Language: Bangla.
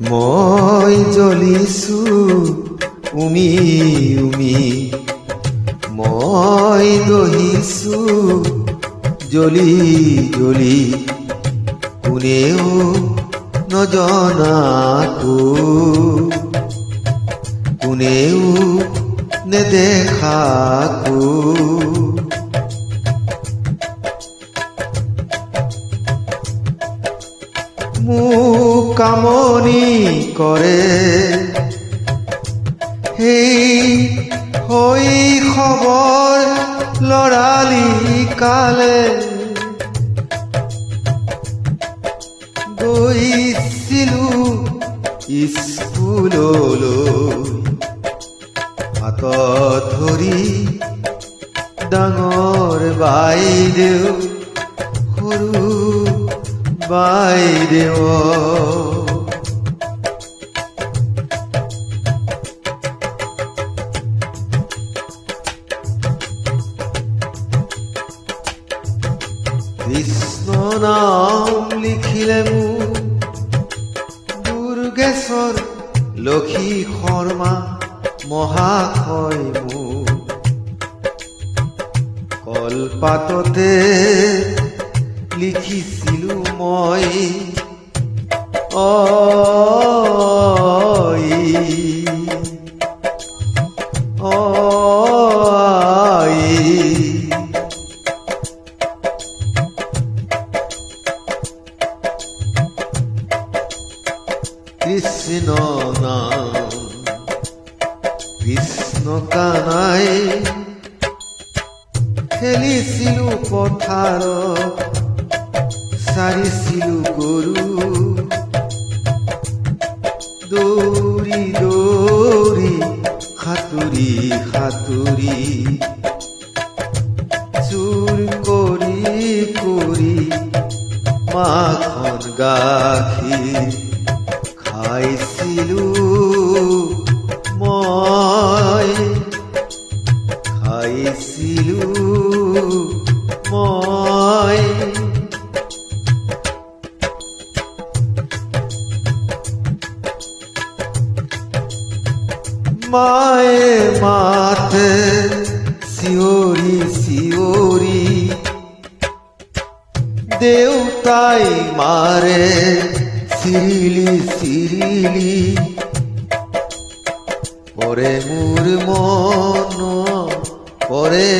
মই জ্বলিছো উমি উমি। মই দহিছো জ্বলি জ্বলি। কোনেও নজনাকো কোনেও নেদেখাকো কামনি কৰে সেই শৈশৱৰ লৰালি কালে। গৈছিলো স্কুললৈ। হাতত ধৰি ডাঙৰ বাইদেউ সৰু বাইদেউ কৃষ্ণ নাম লিখিলে মোৰ দুৰ্গেশ্বৰ লক্ষী শৰ্মা মহাশয় কলপাততে লিখিছিলো মই। কৃষ্ণ নাম কৃষ্ণ কানাই খেলিছিলো পথাৰত চাৰিছিলো গৰু দৌৰি দৌৰি সাঁতুৰি সাঁতুৰি চুৰ কৰি কৰি মাখন গাখীৰ খাইছিলো। মায়ে মাতে শিওরি শিওরি দেউতাই মারে চিৰিলি চিৰিলি পরে মুর মন পৰে